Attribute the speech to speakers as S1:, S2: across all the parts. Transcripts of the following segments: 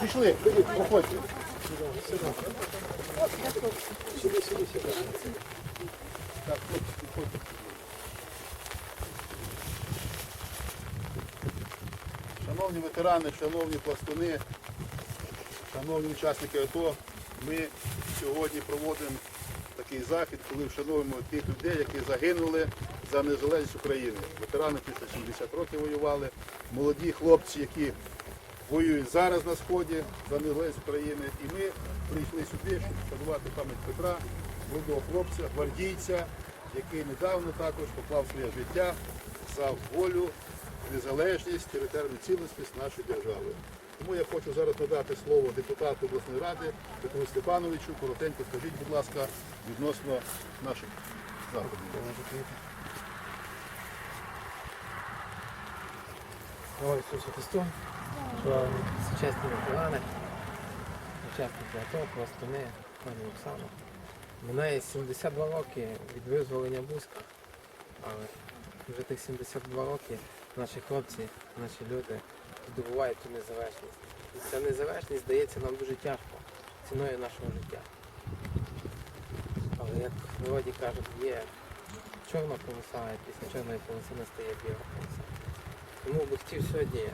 S1: Пішли, ходіть, проходьте. Сюди, сюди, сюди. Шановні ветерани, шановні пластуни, шановні учасники АТО, ми сьогодні проводимо такий захід, коли вшановуємо тих людей, які загинули за незалежність України. Ветерани після 70 років воювали, молоді хлопці, які воюють зараз на сході за незалежність України. І ми прийшли сюди, щоб вшанувати пам'ять Петра, молодого хлопця, гвардійця, який недавно також поклав своє життя за волю, незалежність, територіальну цілісність нашої держави. Тому я хочу зараз надати слово депутату обласної ради Петру Степановичу. Коротенько скажіть, будь ласка, відносно наших заходів.
S2: Слава Ісусу Христу, що сучасні ветерани, учасники АТО, пластуни, пані Оксана. Минає 72 роки від визволення Бузька, але вже тих 72 роки наші хлопці, наші люди здобувають цю незалежність. І ця незалежність дається нам дуже тяжко, ціною нашого життя. Але як в народі кажуть, є чорна полоса, і після чорної полоси настає біла полоса. Тому би сьогодні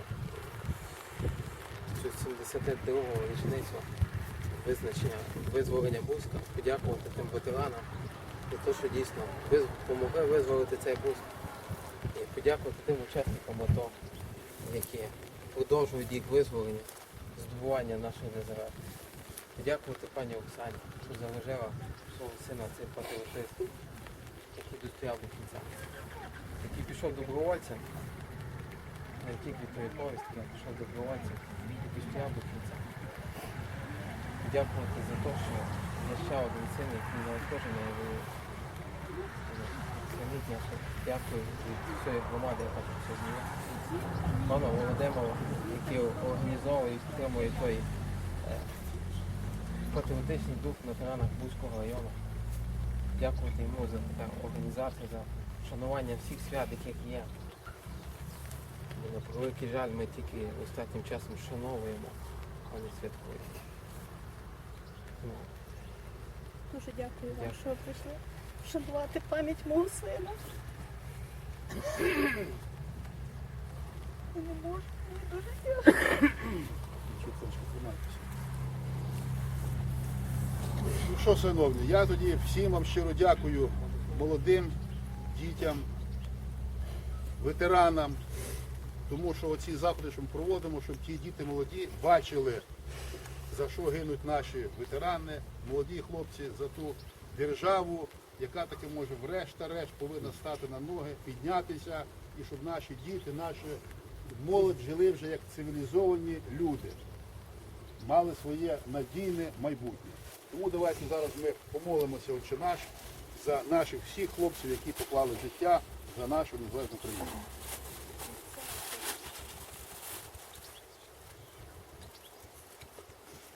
S2: цю 72-го річницю визначення визволення Бузька, подякувати тим ветеранам за те, що дійсно допомогли визволити цей Бузьк. І подякувати тим учасникам АТО, які продовжують їх визволення, здобування нашої незалежності. Подякувати пані Оксані, що заложила свого сина цей патріотизм, який достояв до кінця, який пішов добровольцем не тільки від тої а пішов добровольцем і кінця. Дякувати за те, що є ще один син, який. Самітня, що дякую від всієї громади, яка тут сьогодні є. Пану Володимиру, який організовує і підтримує той е, патріотичний дух на теренах Бузького району. Дякувати йому за таку організацію, за вшанування всіх свят, яких є. І, На превеликий жаль, ми тільки останнім часом вшановуємо, а не святкуємо. Ну,
S3: Дуже дякую вам,
S2: Дякую.
S3: що ви прийшли вшанувати пам'ять мого сина. Я не можу, мені дуже тяжко.
S1: Ну що, шановні, я тоді всім вам щиро дякую молодим дітям, ветеранам, тому що оці заходи, що ми проводимо, щоб ті діти молоді бачили, за що гинуть наші ветерани, молоді хлопці, за ту державу, яка таки може врешта-решт повинна стати на ноги, піднятися, і щоб наші діти, наші молодь жили вже як цивілізовані люди, мали своє надійне майбутнє. Тому давайте зараз ми помолимося, Отче наш, за наших всіх хлопців, які поклали життя за нашу незалежну країну.